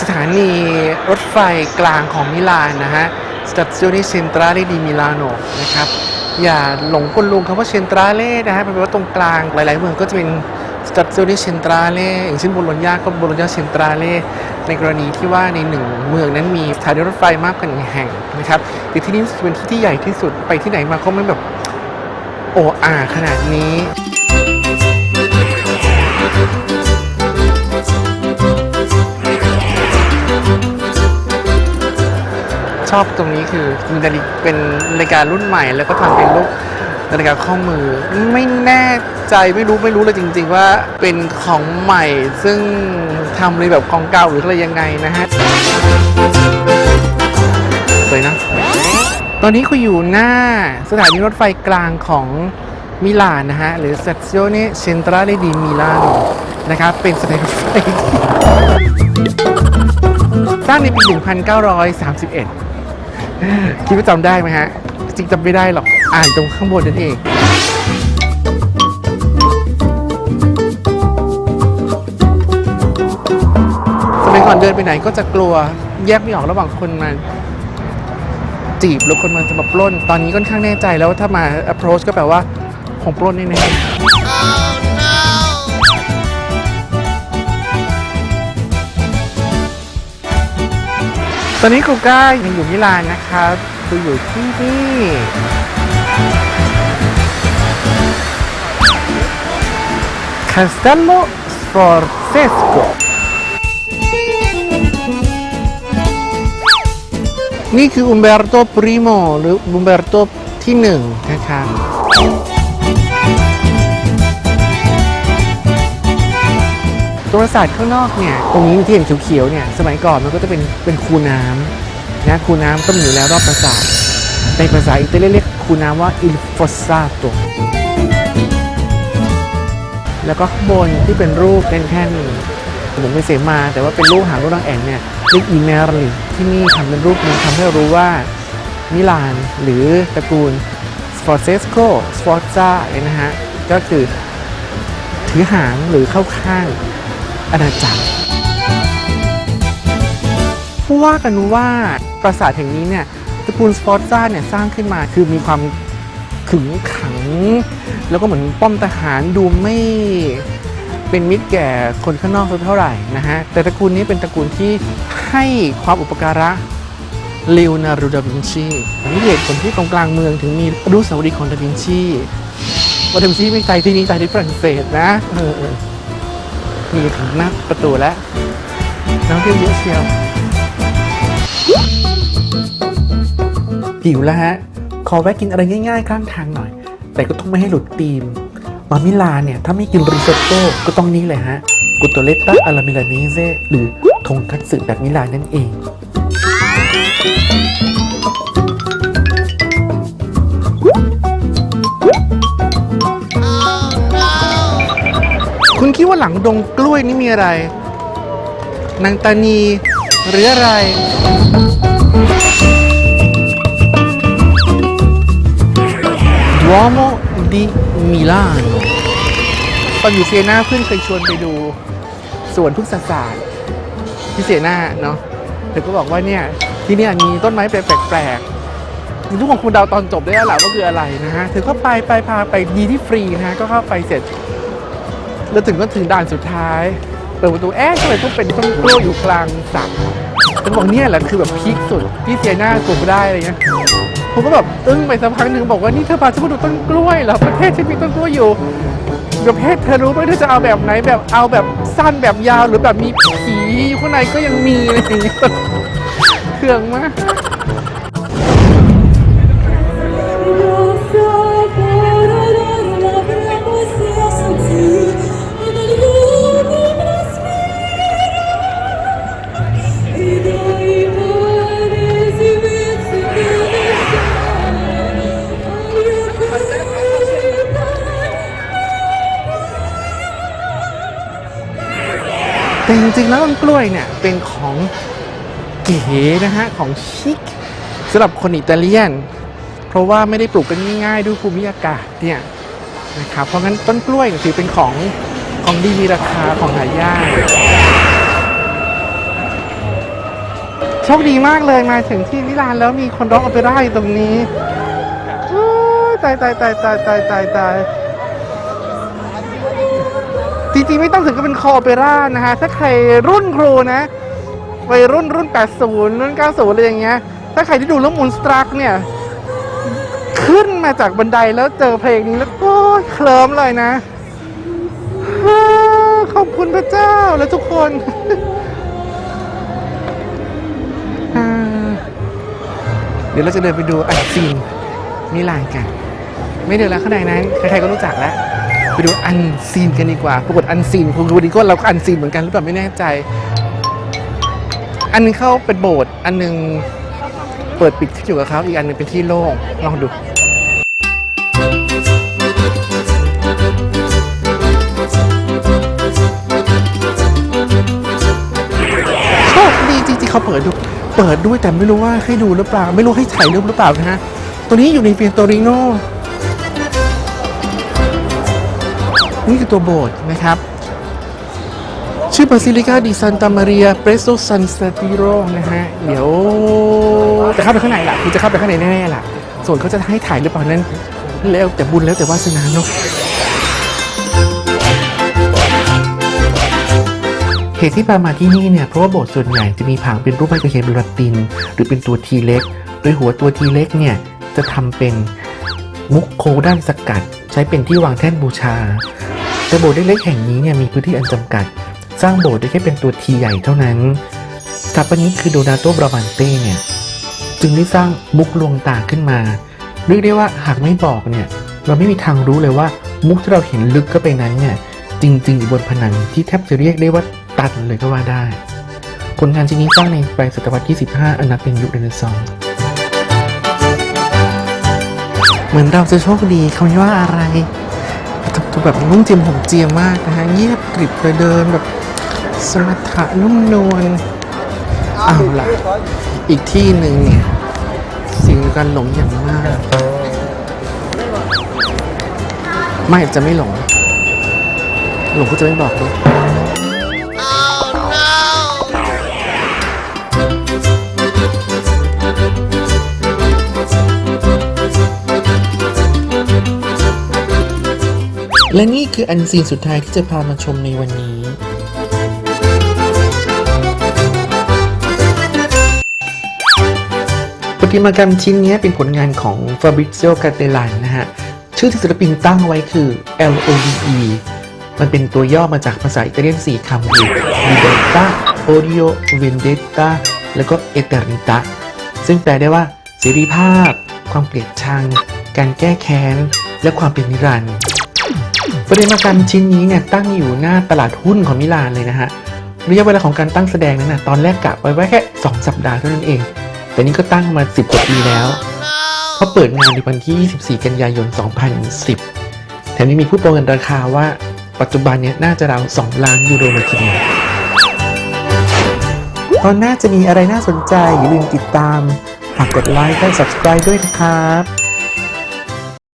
สถานีรถไฟกลางของมิลานนะฮะ Stazione Centrale di Milano นะครับ อย่าหลงกลลุงคำว่า Centrale นะฮะแปลว่าตรงกลางหลาย ๆ เมืองก็จะเป็น Stazione Centrale อย่างเช่นโบโลญญาก็โบโลญญา Centrale ในกรณีที่ว่าในหนึ่งเมืองนั้นมีสถานีรถไฟมากกว่าหนึ่งแห่งนะครับแต่ที่นี่เป็นที่ที่ใหญ่ที่สุดไปที่ไหนมาก็ไม่แบบโอ้อาขนาดนี้ ชอบตรงนี้คือมีนาฬิกาเป็นนาฬิการุ่นใหม่ แล้วก็ทำเป็นรูปนาฬิกาข้อมือ ไม่แน่ใจไม่รู้ไม่รู้เลยจริง ๆ ว่าเป็นของใหม่ ซึ่งทำในแบบของเก่าหรืออะไรยังไงนะฮะสวยนะ ตอนนี้คุณอยู่หน้าสถานีรถไฟกลางของมิลานนะฮะ หรือ Stazione Centrale di Milano นะครับ เป็นสถานีรถไฟสร้างในปี 1931 คิดว่าจำได้ไหมฮะ จริงจำไม่ได้หรอก อ่านตรงข้างบนนั่นเองสมัยก่อนเดินไปไหนก็จะกลัวแยกไม่ออกระหว่างคนมาจีบหรือคนมาจะมาปล้น ตอนนี้ค่อนข้างแน่ใจแล้วว่าถ้ามา approach ก็แปลว่าคงปล้นแน่ๆ ตอนนี้ครูก้ายังอยู่มิลานนะครับคืออยู่ที่นี่ Castello Sforzesco นี่คืออุมเบรโตปริโมหรืออุมเบรโตที่หนึ่งนะครับ ตัวปราสาทข้างนอกเนี่ยตรงนี้ที่เห็นเขียวๆเนี่ยสมัยก่อนมันก็จะเป็นเป็นคูน้ำนะคูน้ำก็มีอยู่แล้วรอบปราสาทในภาษาอิตาเลียนเรียกคูน้ำว่า il fossato แล้วก็ข้างบนที่เป็นรูปเป็นแท่นผมไปเสมา แต่ว่าเป็นรูปหางรูปนางแอ่นเนี่ยเรียกอีเมรลิที่นี่ทำเป็นรูปนี้ทำให้เรารู้ว่ามิลานหรือตระกูลสฟอร์เซสโกสฟอร์ซาเนี่ยนะฮะ ก็คือถือหางหรือเข้าข้าง อาณาจักรผู้ว่ากันว่าปราสาทแห่งนี้เนี่ยตระกูลสฟอร์ซาเนี่ยสร้างขึ้นมาคือมีความขึงขัง แล้วก็เหมือนป้อมทหารดูไม่เป็นมิตรแก่คนข้างนอกสักเท่าไหร่นะฮะ แต่ตระกูลนี้เป็นตระกูลที่ให้ความอุปการะเลโอนาร์โดดาวินชีนนี้เหตุผลที่ตรงกลางเมืองถึงมีอนุสาวรีย์ของดาวินชีว่าดาวินชีไม่ตายที่นี่ตายที่ฝรั่งเศสนะเออ นี่ถึงหน้าประตูแล้วนักเที่ยวเยอะเชียวหิวแล้วฮะ ขอแวะกินอะไรง่ายๆข้างทางหน่อย แต่ก็ต้องไม่ให้หลุดธีม มามิลานเนี่ย ถ้าไม่กินริซอตโต้ก็ต้องนี่เลยฮะกุตโตเลตตาอารามิลาเนเซหรือทงคัตสึแบบมิลานนั่นเอง คิดว่าหลังดงกล้วยนี่มีอะไร นางตานีหรืออะไร Duomo di Milano ตอนอยู่เซียนาเพื่อนเคยชวนไปดูสวนพฤกษศาสตร์ที่เซียนาเนาะเธอก็บอกว่าเนี่ยที่นี่มีต้นไม้แปลกๆทุกคนคงเดาตอนจบได้แล้วแหละว่าคืออะไรนะฮะเธอก็ไปไปพาไปดีที่ฟรีนะฮะก็เข้าไปเสร็จ แล้วถึงก็ถึงด่านสุดท้ายเปิดประตูแอ๊ะทำไมต้องเป็นต้นกล้วยอยู่กลางสระฉันบอกเนี่ยแหละคือแบบพีคสุดที่เซียนากูไม่ได้อะไรเงี้ยผมก็แบบอึ้งไปสักพักหนึ่งบอกว่านี่เธอพาฉันมาดูต้นกล้วยเหรอประเทศที่มีต้นกล้วยอยู่ประเภทเธอรู้ไหมเธอจะเอาแบบไหนแบบเอาแบบสั้นแบบยาวหรือแบบมีผีอยู่ข้างในก็ยังมีอะไรอย่างเงี้ยเครื่องมาก จริงๆแล้วต้นกล้วยเนี่ยเป็นของเก๋นะฮะของชิคสำหรับคนอิตาเลียน เพราะว่าไม่ได้ปลูกกันง่ายๆด้วยภูมิอากาศเนี่ยนะครับเพราะงั้นต้นกล้วยถือเป็นของของดีมีราคาของหายากโชคดีมากเลยมาถึงที่มิลานแล้วมีคนร้องโอเปร่าอยู่ตรงนี้ตายตายตายตายตายตายตาย ริงๆไม่ต้องถึงกับเป็นคอโอเปร่านะฮะถ้าใครรุ่นครูนะวัยรุ่นรุ่น 80 รุ่น 90 อะไรอย่างเงี้ย ถ้าใครที่ดูเรื่องมูนสตรักเนี่ย ขึ้นมาจากบันไดแล้วเจอเพลงนี้แล้วโอ้ยเคลิ้มเลยนะขอบคุณพระเจ้าและทุกคนเดี๋ยวเราจะเดินไปดูอันซีนมิลานกัน ไม่เดินแล้วข้างในนั้น ใครๆก็รู้จักแล้ว ไปดูอันซีนกันดีกว่า ปรากฏอันซีนคุณดูดีก็เราก็อันซีนเหมือนกันหรือเปล่าไม่แน่ใจ อันหนึงเข้าเป็นโบสถ์อันหนึงเปิดปิดที่อยู่กับเขาอีกอันหนึงเป็นที่โล่งลองดูโชคดีจริงๆเขาเปิดดูเปิดด้วยแต่ไม่รู้ว่าให้ดูหรือเปล่า ไม่รู้ให้ถ่ายรูปหรือเปล่านะฮะตัวนี้อยู่ในเปียโตริโน นี่คือตัวโบสถ์นะครับ ชื่อบาซิลิกาดิซันตามาเรียเปรสโตซันสติโรนะฮะ เดี๋ยวจะเข้าไปข้างในล่ะคือจะเข้าไปข้างในแน่ๆล่ะ ส่วนเขาจะให้ถ่ายหรือเปล่านั้น แล้วแต่บุญแล้วแต่วาสนาเนาะเหตุที่พามาที่นี่เนี่ย เพราะว่าโบสถ์ส่วนใหญ่จะมีผางเป็นรูปไม้กระเขนเป็นลาติน หรือเป็นตัวทีเล็ก โดยหัวตัวทีเล็กเนี่ย จะทำเป็นมุกโคด้านสกัด ใช้เป็นที่วางแท่นบูชา แต่โบสถ์เล็กๆแห่งนี้เนี่ยมีพื้นที่อันจำกัด สร้างโบสถ์ได้แค่เป็นตัวทีใหญ่เท่านั้นสถาปนิกคือโดนาโตบรามันเต้เนี่ยจึงได้สร้างมุกลวงตาขึ้นมาเรียกได้ว่าหากไม่บอกเนี่ยเราไม่มีทางรู้เลยว่ามุกที่เราเห็นลึกเข้าไปนั้นเนี่ยจริงๆอยู่บนผนังที่แทบจะเรียกได้ว่าตันเลยก็ว่าได้ ผลงานชิ้นนี้สร้างในปลายศตวรรษที่ 15 อันนับเป็นยุคเรเนซองส์เหมือนเราจะโชคดีเขาไม่ว่าอะไร ตัวแบบนุ่มเจียมผมเจียมมากนะฮะเงียบกริบเลยเดินแบบสมถะนุ่มนวลเอาล่ะ อีกที่หนึ่งเนี่ยสิ่งการหลงอย่างมาก ไม่จะไม่หลง หลงก็จะไม่บอกด้วย และนี่คืออันซีนสุดท้ายที่จะพามาชมในวันนี้ ประติมากรรมชิ้นนี้เป็นผลงานของ Fabrizio Cattelan นะฮะ ชื่อที่ศิลปินตั้งไว้คือ LODE มันเป็นตัวย่อมาจากภาษาอิตาเลียน4คำคือ Libertà Odio Vendetta แล้วก็ Eternità ซึ่งแปลได้ว่าเสรีภาพ ความเกลียดชัง การแก้แค้น และความเป็นนิรันดร์ ประเด็นกรรมชิ้นนี้เนี่ยตั้งอยู่หน้าตลาดหุ้นของมิลานเลยนะฮะระยะเวลาของการตั้งแสดงนั้นนะตอนแรกกะไว้ว่าแค่ 2 สัปดาห์เท่านั้นเอง แต่นี่ก็ตั้งมา 10กว่าปีแล้วเขาเปิดงานในวันที่ 24 กันยายน 2010 แถมยังมีผู้ประเมินราคาว่าปัจจุบันเนี้น่าจะราว 2 ล้านยูโรเลยทีเดียวตอนหน้าจะมีอะไรน่าสนใจอย่าลืมติดตามฝากกดไลค์และ subscribe ด้วยนะครับ